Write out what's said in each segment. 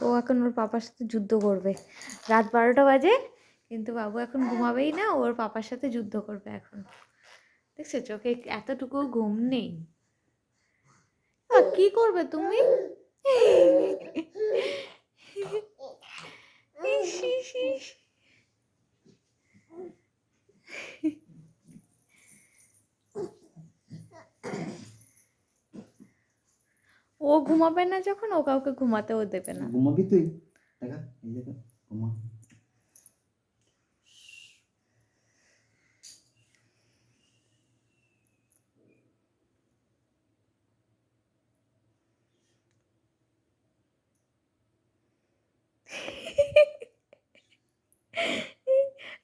ও এখন ওর পাপার সাথে যুদ্ধ করবে। রাত বারোটা বাজে কিন্তু বাবু এখন ঘুমাবেই না ওর পাপার সাথে যুদ্ধ করবে এখন। দেখছ চোখে এতটুকু ঘুম নেই। কি করবে তুমি? শি ইস, ঘুমাবে না যখন ও কাউকে ঘুমাতেও দেবে না। ঘুমাবি তুই? দেখা এই দেখো ঘুমা।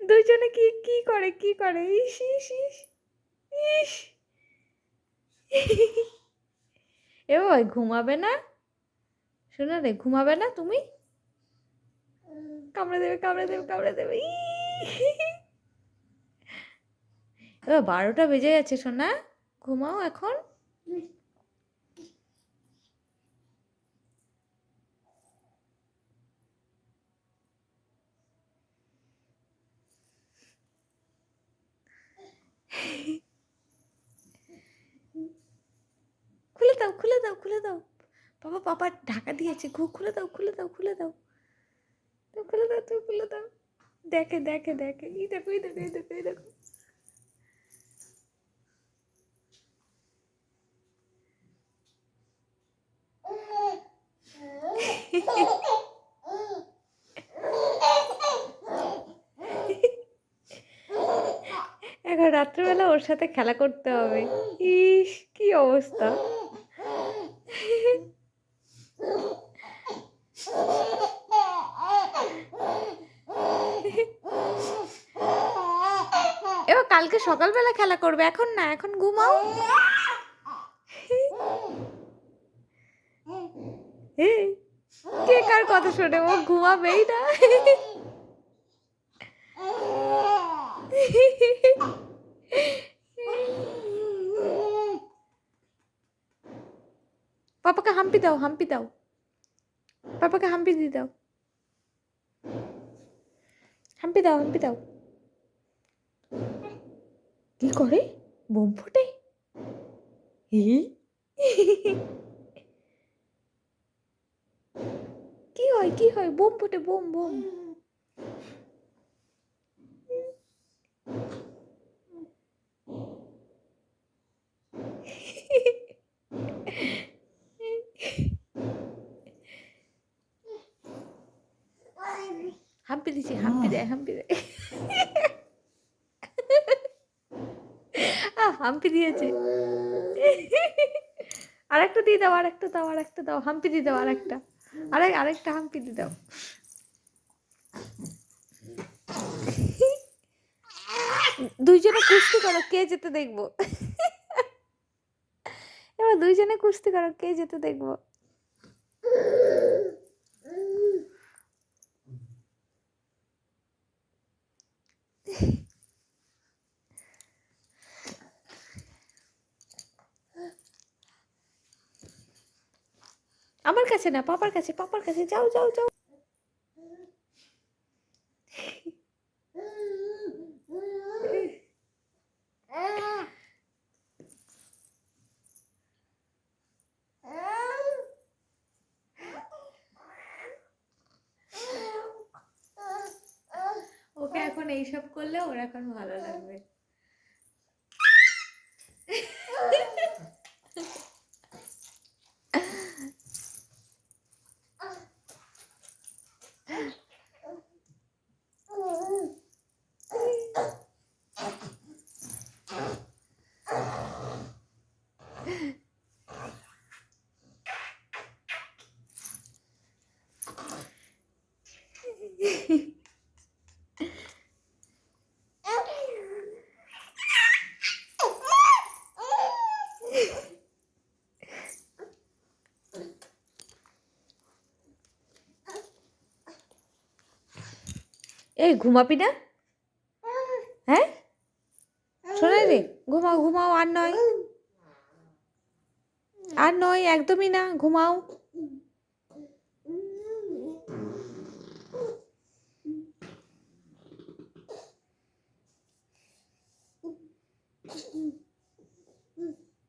দুজনে কি কি করে কি করে? ইস ইস ইস ইস। এ ভাই ঘুমাবে না? শোনা রে, ঘুমাবে না তুমি? কামড়ে দেবে কামড়ে দেবে কামড়ে দেবে! এবার বারোটা বেজে যাচ্ছে শোনা ঘুমাও এখন খুলে দাও, খুলে দাও। বাবা বাবা, ঢাকা দিয়েছে। ঘু, খুলে দাও খুলে দাও খুলে দাও। খুলে দাও তুমি খুলে দাও। দেখে দেখে দেখে। এই দেখো এই দেখো এই দেখো এই দেখো। এখন রাত্রেবেলা ওর সাথে খেলা করতে হবে। ইস, কি অবস্থা। এবার কালকে সকালবেলা খেলা করবে, এখন না, এখন ঘুমাও। কে কার কথা শোনে? ও ঘুমাবেই না পাপাকে হাম্পি দাও হাম্পি দাও। পাপাকে হাম্পি দিয়ে দাও। হাম্পি দাও হাম্পি দাও। কি করে? বোম ফুটে? কি হয় কি হয়? বোম ফুটে, বোম বোম। হাম্পি দিছি হাম্পি দেয় হাম্পি দেয় হাম্পি দিয়েছে আরেকটা দিয়ে দাও আরেকটা দাও আরেকটা দাও হাম্পি দিয়ে দাও আরেকটা। আরেক আরেকটা হাম্পি দিয়ে দাও। দুইজনে কুস্তি করো কে যেতে দেখব? এবার দুইজনে কুস্তি করো কে যেতে দেখব? আমার কাছে না, পাপার কাছে পাপার কাছে, যাও যাও যাও। ওকে এখন এইসব করলে ওর এখন ভালো লাগবে। এই ঘুমাবি না? হ্যাঁ? শোনাই রে ঘুমাও ঘুমাও আর নয়। আর নয় একদমই না ঘুমাও।